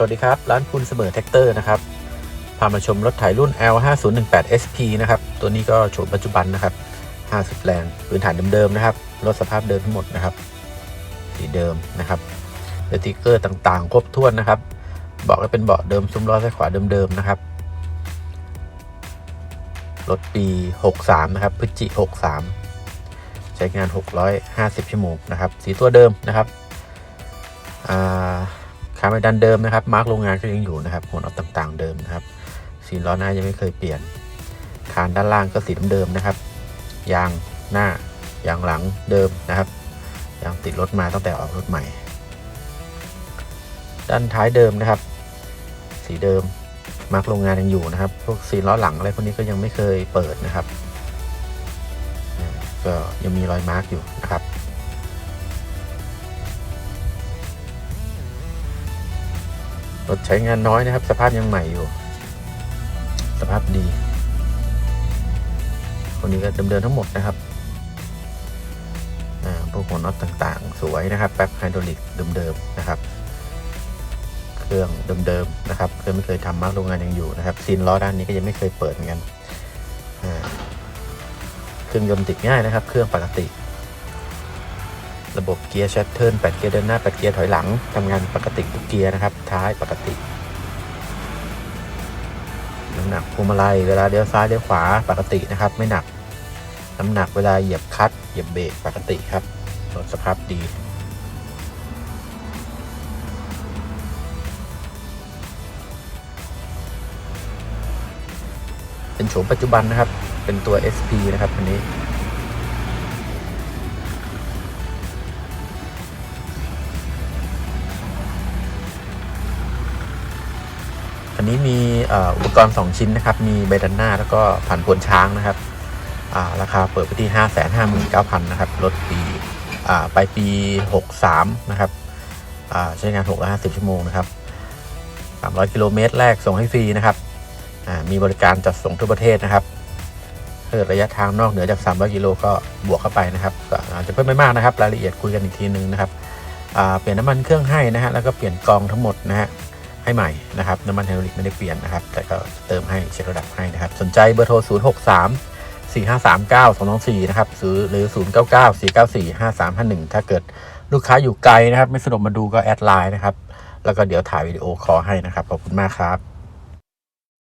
สวัสดีครับ ร้านคุณเสมอแท็กเตอร์นะครับ พามาชมรถไถรุ่น L5018 SP นะครับ ตัวนี้ก็โฉมปัจจุบันนะครับ 50 แรงพื้นฐานเดิมๆนะครับ รถสภาพเดิมทั้งหมดนะครับ สีเดิมนะครับสติกเกอร์ต่างๆ ครบถ้วนนะครับเบอกว่าเป็นเบาะเดิมซุ้มล้อซ้ายขวาเดิมๆนะครับ รถปี 63 นะครับพฤศจิ63 ใช้งาน 650 ชั่วโมงนะครับ สีตัวเดิมนะครับ อ่า คาไม่ดันเดิมนะครับ มาร์กโรงงานก็ยังอยู่นะครับหัวน็อตต่างๆเดิมนะครับสีล้อหน้ายังไม่เคยเปลี่ยน คานด้านล่างก็สีเดิมๆนะครับ ยางหน้ายางหลังเดิมนะครับยางติดรถมาตั้งแต่ออกรถใหม่ ด้านท้ายเดิมนะครับ สีเดิมมาร์กโรงงานยังอยู่นะครับ พวกซีล้อหลังอะไรพวกนี้ก็ยังไม่เคยเปิดนะครับ ก็ยังมีรอยมาร์กอยู่นะครับ รถใช้งานน้อยนะครับ สภาพยังใหม่อยู่ สภาพดีคนนี้ก็เดิมๆทั้งหมดนะครับพวกหัวน็อตต่างๆ สวยนะครับ แป๊บไฮดรอลิกเดิมๆนะครับ เครื่องเดิมๆนะครับเครื่องไม่เคยทำมากโรงงานยังอยู่นะครับซีนล้อด้านนี้ก็ยังไม่เคยเปิดเหมือนกันเครื่องยนต์ติดง่ายนะครับ เครื่องปกติ ระบบเกียร์ชัตเทิล8เกียร์เดินหน้า 8 เกียร์ถอยหลังทำงานปกติทุกเกียร์นะครับ ท้ายปกติน้ำหนักพวงมาลัยเวลาเลี้ยวซ้ายเลี้ยวขวาปกตินะครับ ไม่หนัก น้ำหนักเวลาเหยียบคัตเหยียบเบรกปกติครับรถสภาพดีเป็นโฉมปัจจุบันนะครับ เป็นตัว SP นะครับอันนี้ อันนี้มีอุปกรณ์ 2 ชิ้นนะครับ มีใบดันหน้าแล้วก็ผ่านพวนช้างนะครับาราคาเปิดไปที่ 5 5 9 0 0 0นะครับรถปีไปลายปี 63 นะครับใช้งาน 650 ชั่วโมงนะครับ 300 กิโลเมตรแรกส่งให้ฟรีนะครับมีบริการจัดส่งทั่วประเทศนะครับถ้าเกิดระยะทางนอกเหนือจาก 300 กิโลก็บวกเข้าไปนะครับก็อาจจะเพิ่มไม่มากนะครับ รายละเอียดคุยกันอีกทีนึงนะครับเปลี่ยนน้ำมันเครื่องให้นะฮะแล้วก็เปลี่ยนกองทั้งหมดนะฮะ ให้ใหม่นะครับ น้ำมันไฮดรอลิกไม่ได้เปลี่ยนนะครับ แต่ก็เติมให้เช็คระดับให้นะครับ สนใจเบอร์โทร 0 6 3 4 5 3 9 2 2 4 นะครับหรือหรือ 0 9 9 4 9 4 5 3 5 1 ถ้าเกิดลูกค้าอยู่ไกลนะครับ ไม่สะดวกมาดูก็แอดไลน์นะครับ แล้วก็เดี๋ยวถ่ายวิดีโอคอลให้นะครับ ขอบคุณมากครับ